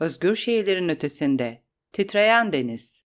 özgür şehirlerin ötesinde. Titreyen deniz.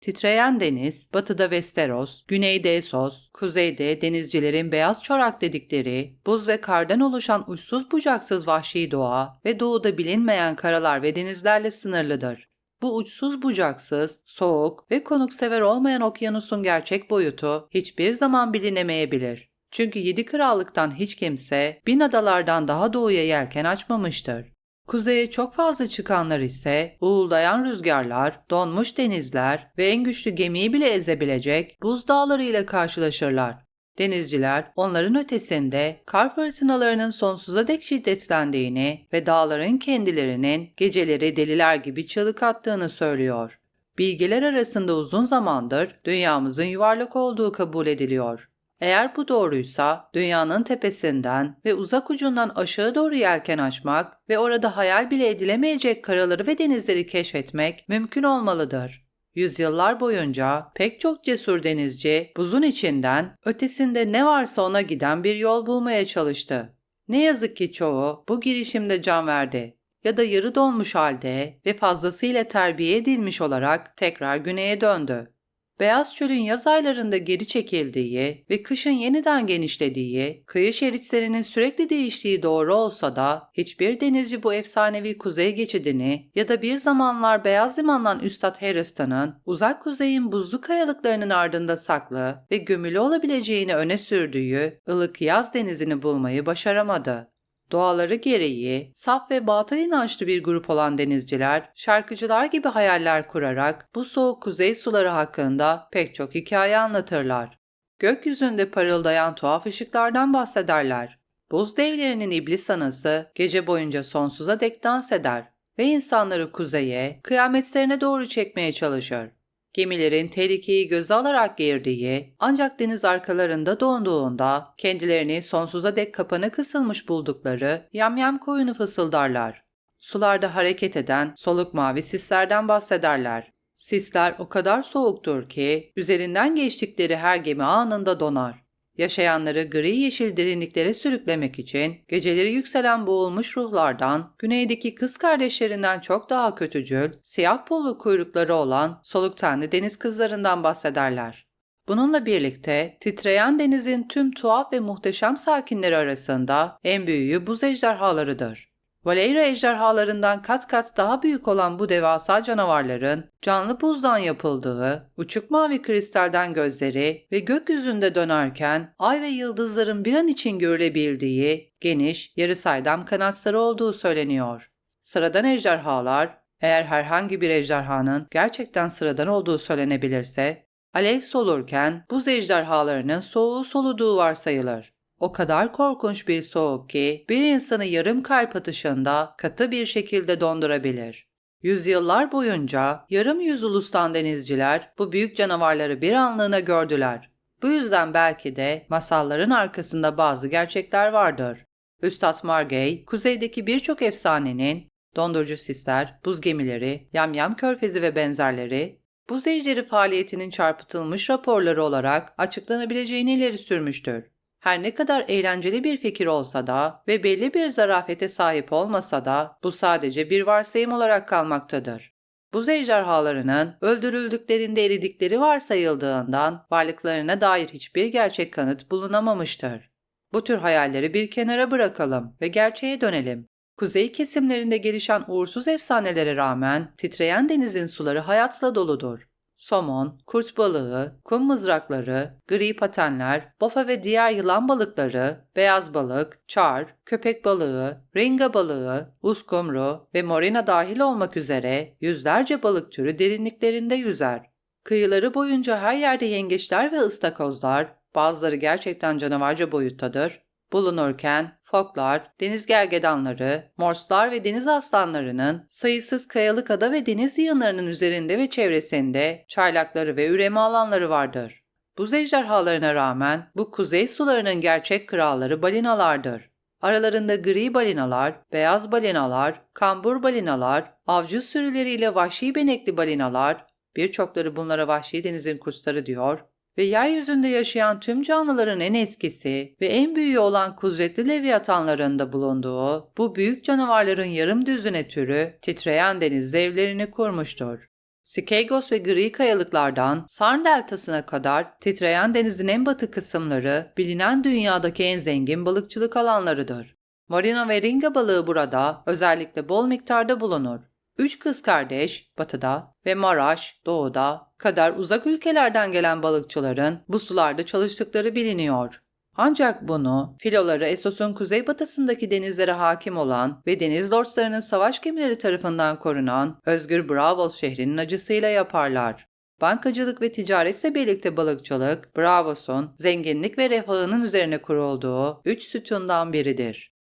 Titreyen deniz, batıda Westeros, güneyde Essos, kuzeyde denizcilerin beyaz çorak dedikleri, buz ve kardan oluşan uçsuz bucaksız vahşi doğa ve doğuda bilinmeyen karalar ve denizlerle sınırlıdır. Bu uçsuz bucaksız, soğuk ve konuksever olmayan okyanusun gerçek boyutu hiçbir zaman bilinemeyebilir. Çünkü yedi krallıktan hiç kimse bin adalardan daha doğuya yelken açmamıştır. Kuzeye çok fazla çıkanlar ise uğuldayan rüzgarlar, donmuş denizler ve en güçlü gemiyi bile ezebilecek buz dağlarıyla karşılaşırlar. Denizciler onların ötesinde kar fırtınalarının sonsuza dek şiddetlendiğini ve dağların kendilerinin geceleri deliler gibi çığlık attığını söylüyor. Bilgiler arasında uzun zamandır dünyamızın yuvarlak olduğu kabul ediliyor. Eğer bu doğruysa dünyanın tepesinden ve uzak ucundan aşağı doğru yelken açmak ve orada hayal bile edilemeyecek karaları ve denizleri keşfetmek mümkün olmalıdır. Yüzyıllar boyunca pek çok cesur denizci buzun içinden ötesinde ne varsa ona giden bir yol bulmaya çalıştı. Ne yazık ki çoğu bu girişimde can verdi ya da yarı donmuş halde ve fazlasıyla terbiye edilmiş olarak tekrar güneye döndü. Beyaz çölün yaz aylarında geri çekildiği ve kışın yeniden genişlediği, kıyı şeritlerinin sürekli değiştiği doğru olsa da hiçbir denizci bu efsanevi kuzey geçidini ya da bir zamanlar Beyaz Liman'dan Üstad Harriston'ın uzak kuzeyin buzlu kayalıklarının ardında saklı ve gömülü olabileceğini öne sürdüğü ılık yaz denizini bulmayı başaramadı. Doğaları gereği saf ve batıl inançlı bir grup olan denizciler, şarkıcılar gibi hayaller kurarak bu soğuk kuzey suları hakkında pek çok hikaye anlatırlar. Gökyüzünde parıldayan tuhaf ışıklardan bahsederler. Buz devlerinin iblis anası gece boyunca sonsuza dek dans eder ve insanları kuzeye, kıyametlerine doğru çekmeye çalışır. Gemilerin tehlikeyi göze alarak girdiği ancak deniz arkalarında donduğunda kendilerini sonsuza dek kapana kısılmış buldukları yamyam koyunu fısıldarlar. Sularda hareket eden soluk mavi sislerden bahsederler. Sisler o kadar soğuktur ki üzerinden geçtikleri her gemi anında donar. Yaşayanları gri yeşil derinliklere sürüklemek için geceleri yükselen boğulmuş ruhlardan, güneydeki kız kardeşlerinden çok daha kötücül, siyah pullu kuyrukları olan soluk tenli deniz kızlarından bahsederler. Bununla birlikte titreyen denizin tüm tuhaf ve muhteşem sakinleri arasında en büyüğü buz ejderhalarıdır. Valeyra ejderhalarından kat kat daha büyük olan bu devasa canavarların canlı buzdan yapıldığı, uçuk mavi kristalden gözleri ve gökyüzünde dönerken ay ve yıldızların bir an için görülebildiği geniş, yarı saydam kanatları olduğu söyleniyor. Sıradan ejderhalar, eğer herhangi bir ejderhanın gerçekten sıradan olduğu söylenebilirse, alev solurken buz ejderhalarının soğuğu soluduğu varsayılır. O kadar korkunç bir soğuk ki bir insanı yarım kalp atışında katı bir şekilde dondurabilir. Yüzyıllar boyunca yarım yüz ulustan denizciler bu büyük canavarları bir anlığına gördüler. Bu yüzden belki de masalların arkasında bazı gerçekler vardır. Üstad Margay, kuzeydeki birçok efsanenin, dondurucu sisler, buz gemileri, yamyam körfezi ve benzerleri, buz ejderi faaliyetinin çarpıtılmış raporları olarak açıklanabileceğini ileri sürmüştür. Her ne kadar eğlenceli bir fikir olsa da ve belli bir zarafete sahip olmasa da bu sadece bir varsayım olarak kalmaktadır. Buz ejderhalarının öldürüldüklerinde eridikleri varsayıldığından varlıklarına dair hiçbir gerçek kanıt bulunamamıştır. Bu tür hayalleri bir kenara bırakalım ve gerçeğe dönelim. Kuzey kesimlerinde gelişen uğursuz efsanelere rağmen titreyen denizin suları hayatla doludur somon, kurt balığı, kum mızrakları, gri patenler, bofa ve diğer yılan balıkları, beyaz balık, çar, köpek balığı, ringa balığı, uskumru ve morina dahil olmak üzere yüzlerce balık türü derinliklerinde yüzer. Kıyıları boyunca her yerde yengeçler ve ıstakozlar, bazıları gerçekten canavarca boyuttadır, bulunurken foklar, deniz gergedanları, morslar ve deniz aslanlarının sayısız kayalık ada ve deniz yığınlarının üzerinde ve çevresinde çaylakları ve üreme alanları vardır. Buz ejderhalarına rağmen bu kuzey sularının gerçek kralları balinalardır. Aralarında gri balinalar, beyaz balinalar, kambur balinalar, avcı sürüleriyle vahşi benekli balinalar, birçokları bunlara vahşi denizin kuşları diyor ve yeryüzünde yaşayan tüm canlıların en eskisi ve en büyüğü olan kudretli leviatanlarında bulunduğu bu büyük canavarların yarım düzine türü titreyen denizde evlerini kurmuştur. Skagos ve gri kayalıklardan Sarn deltasına kadar titreyen denizin en batı kısımları bilinen dünyadaki en zengin balıkçılık alanlarıdır. Marina ve ringa balığı burada özellikle bol miktarda bulunur. Üç kız kardeş batıda ve Maraş doğuda kadar uzak ülkelerden gelen balıkçıların bu sularda çalıştıkları biliniyor. Ancak bunu filoları Essos'un kuzeybatısındaki denizlere hakim olan ve deniz lordlarının savaş gemileri tarafından korunan Özgür Bravos şehrinin acısıyla yaparlar. Bankacılık ve ticaretle birlikte balıkçılık, Bravos'un zenginlik ve refahının üzerine kurulduğu üç sütundan biridir.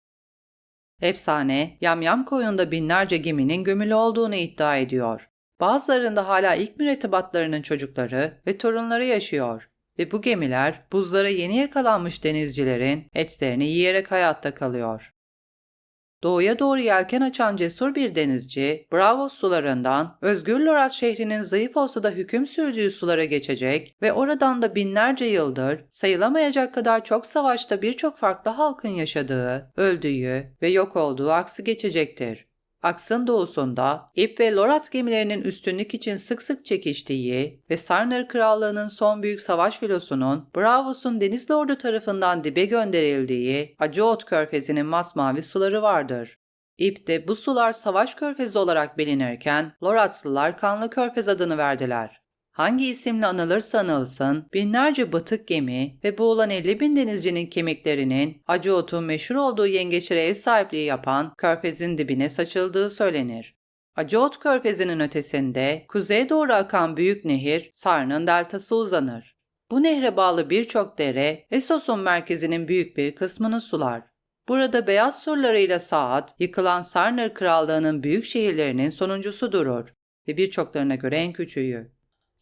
Efsane, Yamyam koyunda binlerce geminin gömülü olduğunu iddia ediyor. Bazılarında hala ilk mürettebatlarının çocukları ve torunları yaşıyor ve bu gemiler buzlara yeni yakalanmış denizcilerin etlerini yiyerek hayatta kalıyor. Doğuya doğru yelken açan cesur bir denizci, Bravos sularından Özgür Loras şehrinin zayıf olsa da hüküm sürdüğü sulara geçecek ve oradan da binlerce yıldır sayılamayacak kadar çok savaşta birçok farklı halkın yaşadığı, öldüğü ve yok olduğu aksı geçecektir. Aksın doğusunda İp ve Lorat gemilerinin üstünlük için sık sık çekiştiği ve Sarner Krallığı'nın son büyük savaş filosunun Bravos'un deniz lordu tarafından dibe gönderildiği Acıot Körfezi'nin masmavi suları vardır. İp'te bu sular savaş körfezi olarak bilinirken Loratlılar Kanlı Körfez adını verdiler. Hangi isimle anılırsa anılsın, binlerce batık gemi ve boğulan 50 bin denizcinin kemiklerinin Acıot'un meşhur olduğu yengeçlere ev sahipliği yapan körfezin dibine saçıldığı söylenir. Acıot körfezinin ötesinde kuzeye doğru akan büyük nehir Sarn'ın deltası uzanır. Bu nehre bağlı birçok dere Essos'un merkezinin büyük bir kısmını sular. Burada beyaz surlarıyla Saat, yıkılan Sarner Krallığı'nın büyük şehirlerinin sonuncusu durur ve birçoklarına göre en küçüğü.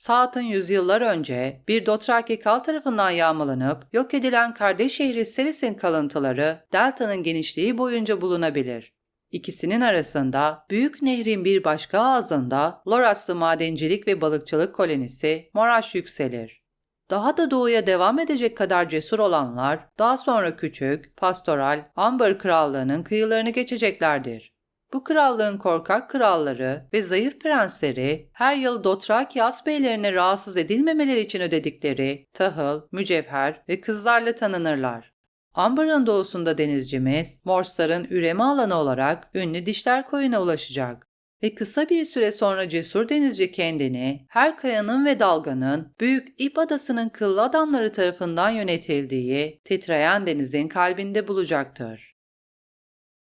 Saat'ın yüzyıllar önce bir Dothraki kal tarafından yağmalanıp yok edilen kardeş şehri Seris'in kalıntıları deltanın genişliği boyunca bulunabilir. İkisinin arasında büyük nehrin bir başka ağzında Loraslı madencilik ve balıkçılık kolonisi Moraş yükselir. Daha da doğuya devam edecek kadar cesur olanlar daha sonra küçük, pastoral, Amber Krallığı'nın kıyılarını geçeceklerdir. Bu krallığın korkak kralları ve zayıf prensleri her yıl Dothraki beylerine rahatsız edilmemeleri için ödedikleri tahıl, mücevher ve kızlarla tanınırlar. Amber'ın doğusunda denizcimiz, Morstar'ın üreme alanı olarak ünlü dişler koyuna ulaşacak ve kısa bir süre sonra cesur denizci kendini her kayanın ve dalganın büyük ip adasının kıllı adamları tarafından yönetildiği titreyen denizin kalbinde bulacaktır.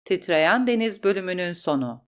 Titreyen Deniz bölümünün sonu.